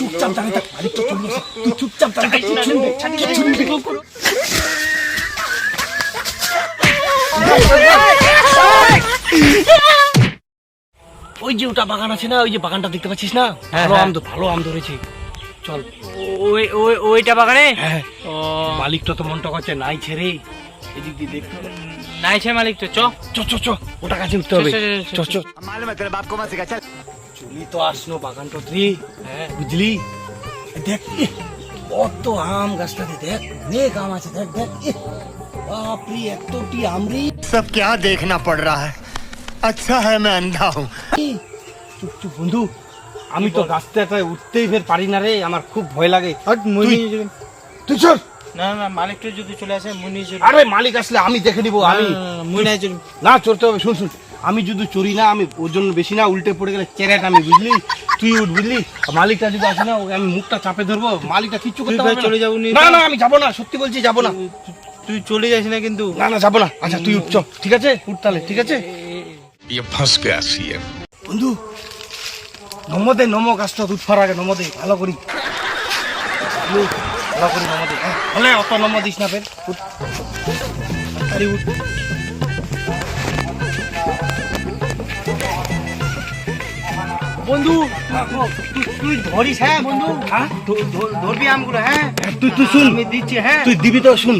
চুপচাপ দাঁড়িয়ে থাক মালিক তো চলে তুই চুপচাপ দাঁড়িয়ে ওই যে ওটা বাগান আছে না ওই যে বাগানটা দেখতে পাচ্ছিস না? হ্যাঁ, ভালো হ্যাঁ। আম ভালো আম ধরেছে। চল। ওই ওই ওইটা বাগানে? হ্যাঁ। মালিক তো তো মনটা করছে নাই ছেড়ে এদিক দিয়ে দেখতে নাইছে মালিক তো চ। চ চ ওটা কাছে উঠতে হবে। চ চ মালুম বাপ কমাছে গেছে तेरे बाप को मत सिखा चल চলি তো আসলো বাগানটা রে হ্যাঁ বুঝলি দেখ এ, কত আম গাছটাতে দেখ অনেক আম আছে দেখ দেখ এ, বাপরে এতটি আমরি सब क्या देखना पड़ रहा है अच्छा है मैं अंधा हूँ চুপ চুপ বন্ধু আমি তো গাছটাতে উঠতেই ফের পারি না রে আমার খুব ভয় লাগে হট মুনি তুই চল না না মালিকটা যদি চলে আসে মুনি চলে আরে মালিক আসলে আমি দেখে নিবো আমি মুই নাই চলবি না চড়তে হবে শুন শুন আমি যদি চুরি না আমি ওজন বেশি না উল্টে পড়ে গেলে চ্যারেট আমি বুঝলি? তুই উঠ বুঝলি? মালিকটা যদি আসে না ওকে আমি মুখটা চাপে ধরবো। মালিকটা কিচ্ছু করতে চলে যাব না না আমি যাব না সত্যি বলছি যাব না। তুই চলে যাস না কিন্তু। না না যাব না। আচ্ছা তুই উঠছ ঠিক আছে? উঠ তাহলে ঠিক আছে? বন্ধু নমদে নম গাছটা উঠবার আগে নমদে ভালো করি। ভালো করি নমদে। হলে হ্যাঁ, অত নম দিস না ফের। উঠ। বন্ধু। তুই- তুই ধরিস হ্যাঁ বন্ধু। হ্যাঁ? ধরবি আমগুলো হ্যাঁ। তুই তুই শুন। আমি দিচ্ছি হ্যাঁ। তুই দিবি তো শুন।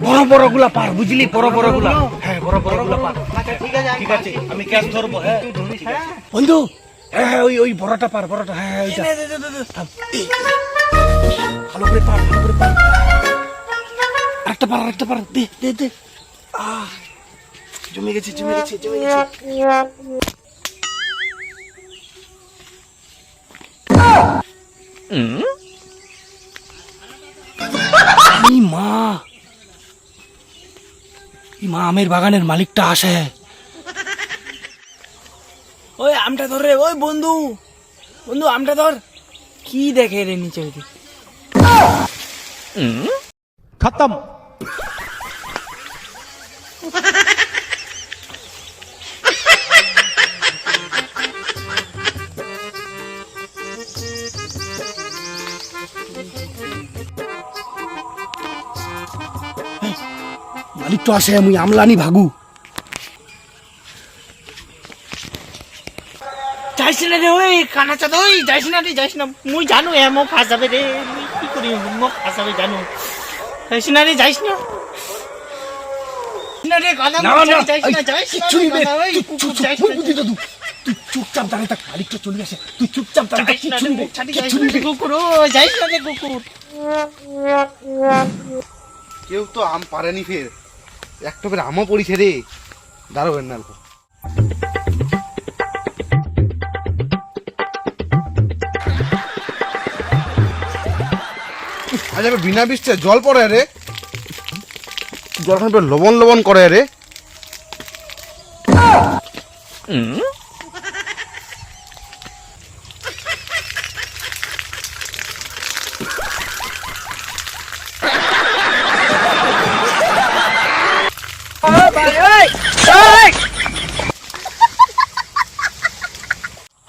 বড় বড়গুলা পার বুঝলি? বড় বড়গুলা হ্যাঁ বড় বড়গুলা পার। আচ্ছা ঠিক আছে ঠিক আছে আমি ক্যাশ ধরবো হ্যাঁ। হ্যাঁ। বন্ধু হ্যাঁ হ্যাঁ ওই ওই বড়টা পার বড়টা হ্যাঁ হ্যাঁ ওইটা। ভালো করে পার ভালো করে পার। আরেকটা পার আরেকটা পার। দে দে দে। আহ জমে গেছে জমে গেছে জমে গেছে। মা। মা আমের বাগানের মালিকটা আসে। ওই আমটা ধর রে ওই বন্ধু। বন্ধু আমটা ধর। কি দেখে রে নিচে ওইদিকে? খতম। মালিক তো আসে মুই আমলানি ভাগু। যাইস না রে ওই কানা চাঁদ ওই যাইস না রে যাইস না। মুই জানো এ মোক ফাঁসাবে রে মুই কি করি মোক ফাঁসাবে জানো। যাইস না রে যাইস না। না রে কানা না মোক না যাইস না যাইস না কিচ্ছু রে নিবে কানা, ওই চুপ চুপ চুপ যাইস ওই না, বুদ্ধি দাদু তুই চুপচাপ দাঁড়িয়ে থাক মালিক চলে আসে তুই চুপচাপ দাঁড়িয়ে থাক কিচ্ছু রে নিবে মোক ছাড়ি যাইস কিচ্ছু না রে নিবে। কুকুর যাইস না রে কুকুর। কেউ তো আম পারেনি ফের। একটা টপের আমও পড়িছে রে। দাঁড়াবেন না অল্প। আজ আমি বিনা বৃষ্টিতে জল পড়ে রে। জলখান লবণ লবণ করে রে।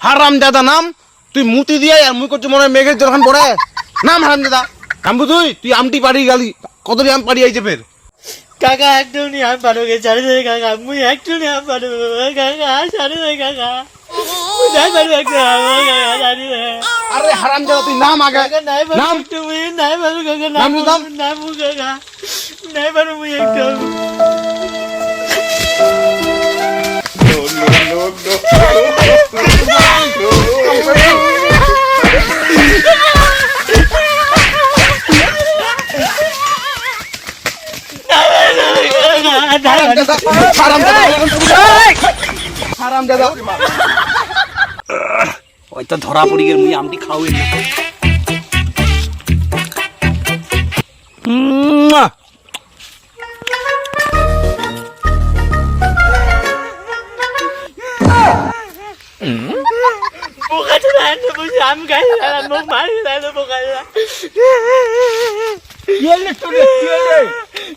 হারাম দাদা নাম তুই মুতি দিয়ে আর মুই করছ মনে হয় মেঘের জলখান পড়ে। নাম হারাম দাদা। নামবো তুই তুই আমটি পাড়ি গালি। কতটি আম পাড়ি আইছে ফের? কাকা একটু নি আম পারো গে ছাড়ে দে কাকা। মুই একটু নি আম পারো কাকা ছাড়ে দে কাকা। নাই পারো একটু আম কাকা ছাড়ে দে। আরে হারাম দাদা তুই নাম আগে। নাম। মুই নাই পারো কাকা নাম নাম। নাম। নাম কাকা। নাই পারো মুই একটু হারাম দাদা হারাম দাদা হারাম দাদা ওই তো ধরা পড়ি গেল মুই আমটি খাওয়াই না মুয়া! বোকা চলে আনতে বসে আম খাই মুখ মারি দিল বোকা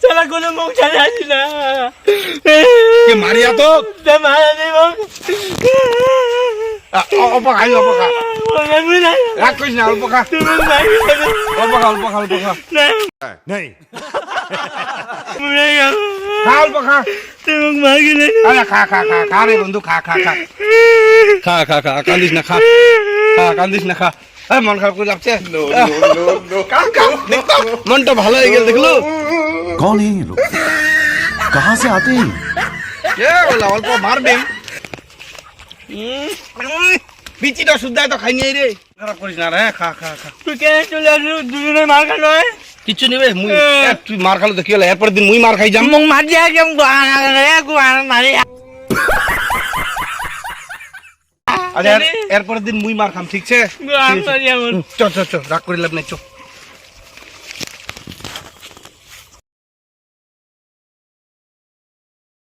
সালা কোনো মুখ ছাড়ে আসি না কে মারিয়া তো মারা দিব অপকা অপকা আমি নাই রাগ করিস না অল্প খা তুমি মারি অল্প খা অল্প খা অল্প খা नहीं খা অল্প খা তুমি মারি নাই আরে খা খা খা খা রে বন্ধু খা খা খা খা খা খা কান্দিস না খা খা কান্দিস না খা এই মন খারাপ করে যাচ্ছে খা, খা, দেখতো? মনটা ভালো হয়ে গেল দেখলো कौन है ये लोग कहाँ से आते हैं এ বলা অল্প মারবে বিচিটা শুদ্ধ তো খাই নিয়ে রে খারাপ করিস না রে খা খা খা। তুই কে চলে আসলি? দুজনে মার খালো কিচ্ছু নিবে? মুই তুই মার খালো তো কি হলো এরপর দিন মুই মার খাই যাম। মোক মার দিয়া কেম মারি। আচ্ছা এর- এরপরের দিন মুই মার খাম ঠিক আছে? চ চ চ রাগ করে লাভ নাই চ।